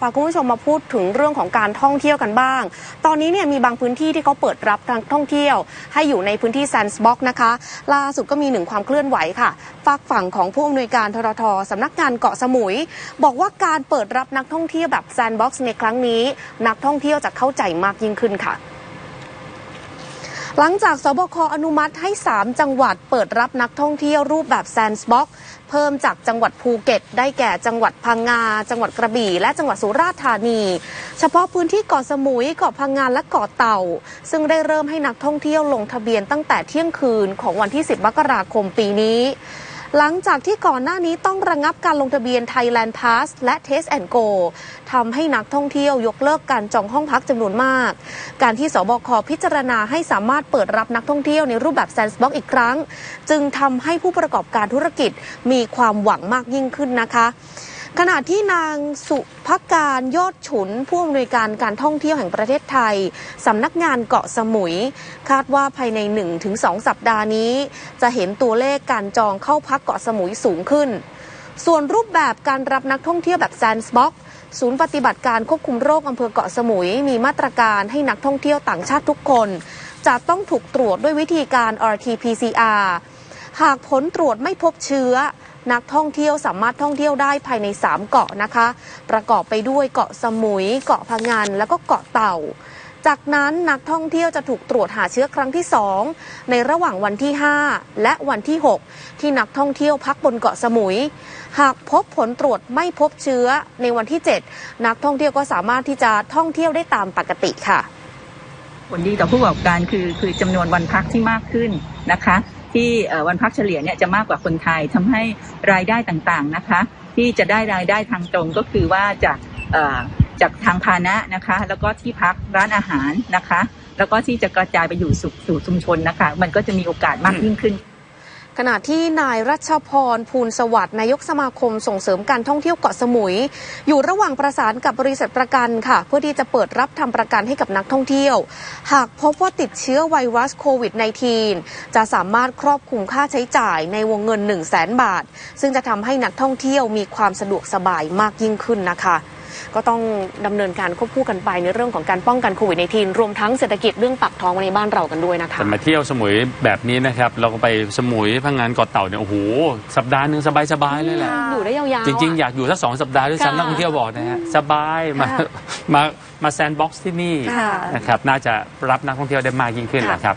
พาคุณผู้ชมมาพูดถึงเรื่องของการท่องเที่ยวกันบ้าง ตอนนี้เนี่ยมีบางพื้นที่ที่เขาเปิดรับนักท่องเที่ยว ให้อยู่ในพื้นที่แซนด์บ็อกนะคะ ล่าสุดก็มีหนึ่งความเคลื่อนไหวค่ะฝากฝั่งของผู้อำนวยการทรทสำนักงานเกาะสมุย บอกว่าการเปิดรับนักท่องเที่ยวแบบแซนด์บ็อกซ์ในครั้งนี้ นักท่องเที่ยวจะเข้าใจมากยิ่งขึ้นค่ะ หลังจากสบคอนุมัติให้ 3 จังหวัดเปิดรับนักท่องเที่ยวรูปแบบแซนด์บ็อกเพิ่มจากจังหวัดภูเก็ต ได้แก่จังหวัดพังงา จังหวัดกระบี่ และจังหวัดสุราษฎร์ธานี เฉพาะพื้นที่เกาะสมุยเกาะพังงาและเกาะเต่า ซึ่งได้เริ่มให้นักท่องเที่ยวลงทะเบียนตั้งแต่เที่ยงคืนของวันที่ 10 มกราคมปีนี้ หลังจากที่ก่อนหน้านี้ต้องระงงับการลงทะเบียน Thailand Pass และ Test and Go ทำให้นักท่องเที่ยวยกเลิกการจองห้องพักจำนวนมาก การที่สบคพิจารณาให้สามารถเปิดรับนักท่องเที่ยวในรูปแบบแซนด์บ็อกอีกครั้ง จึงทำให้ผู้ประกอบการธุรกิจมีความหวังมากยิ่งขึ้นนะคะ ขณะที่นางสุภการยอดฉุน ผู้อำนวยการการท่องเที่ยวแห่งประเทศไทยสำนักงานเกาะสมุย คาดว่าภายใน 1-2 สัปดาห์นี้ จะเห็นตัวเลขการจองเข้าพักเกาะสมุยสูงขึ้น ส่วนรูปแบบการรับนักท่องเที่ยวแบบแซนด์บ็อกศูนย์ปฏิบัติการควบคุมโรคอำเภอเกาะสมุย มีมาตรการให้นักท่องเที่ยวต่างชาติทุกคน จะต้องถูกตรวจด้วยวิธีการ RT-PCR หากผลตรวจไม่พบเชื้อ นักท่องเที่ยวสามารถท่องเที่ยวได้ภายใน 3 เกาะนะคะ ประกอบไปด้วยเกาะสมุย เกาะพะงัน แล้วก็เกาะเต่าจากนั้นนักท่องเที่ยวจะถูกตรวจหาเชื้อครั้งที่ 2 ในระหว่างวันที่ 5 และวันที่ 6 ที่นักท่องเที่ยวพักบนเกาะสมุย หากพบผลตรวจไม่พบเชื้อในวันที่ 7 นักท่องเที่ยวก็สามารถที่จะท่องเที่ยวได้ตามปกติค่ะ ผลดีต่อผู้ประกอบการคือคือจำนวนวันพักที่มากขึ้นนะคะ ที่วันพักเฉลี่ยเนี่ยจะมากกว่าคนไทยทำให้รายได้ต่างๆนะคะ ที่จะได้รายได้ทางตรงก็คือว่าจากจากทางพาหนะนะคะ แล้วก็ที่พักร้านอาหารนะคะ แล้วก็ที่จะกระจายไปอยู่สู่ชุมชนนะคะ มันก็จะมีโอกาสมากยิ่งขึ้น ขณะที่นายรัชพรภูลสวัสดิ์นายกสมาคมส่งเสริมการท่องเที่ยวเกาะสมุย อยู่ระหว่างประสานกับบริษัทประกันค่ะ เพื่อที่จะเปิดรับทำประกันให้กับนักท่องเที่ยว หากพบว่าติดเชื้อไวรัสโควิด -19 จะสามารถครอบคลุมค่าใช้จ่ายในวงเงิน 1 0 0 0 0แบาท ซึ่งจะทำให้นักท่องเที่ยวมีความสะดวกสบายมากยิ่งขึ้นนะคะ ก็ต้องดำเนินการควบคู่กันไปในเรื่องของการป้องกันโควิด -19 รวมทั้งเศรษฐกิจเรื่องปากท้องในบ้านเรากันด้วยนะคะแต่มาเที่ยวสมุยแบบนี้นะครับเราก็ไปสมุยพังงานเกาะเต่าเนี่ยโอ้โหสัปดาห์หนึ่งสบายๆเลยแหละอยู่ได้ยาวๆจริงๆอะอยากอยู่สักสองสัปดาห์ด้วยค่ะซ้ำนักท่องเที่ยวบอกนะฮะสบายมาค่ะมามาแซนด์บ็อกซ์ที่นี่ค่ะนะครับน่าจะรับนักท่องเที่ยวได้มากยิ่งขึ้นแหละครับ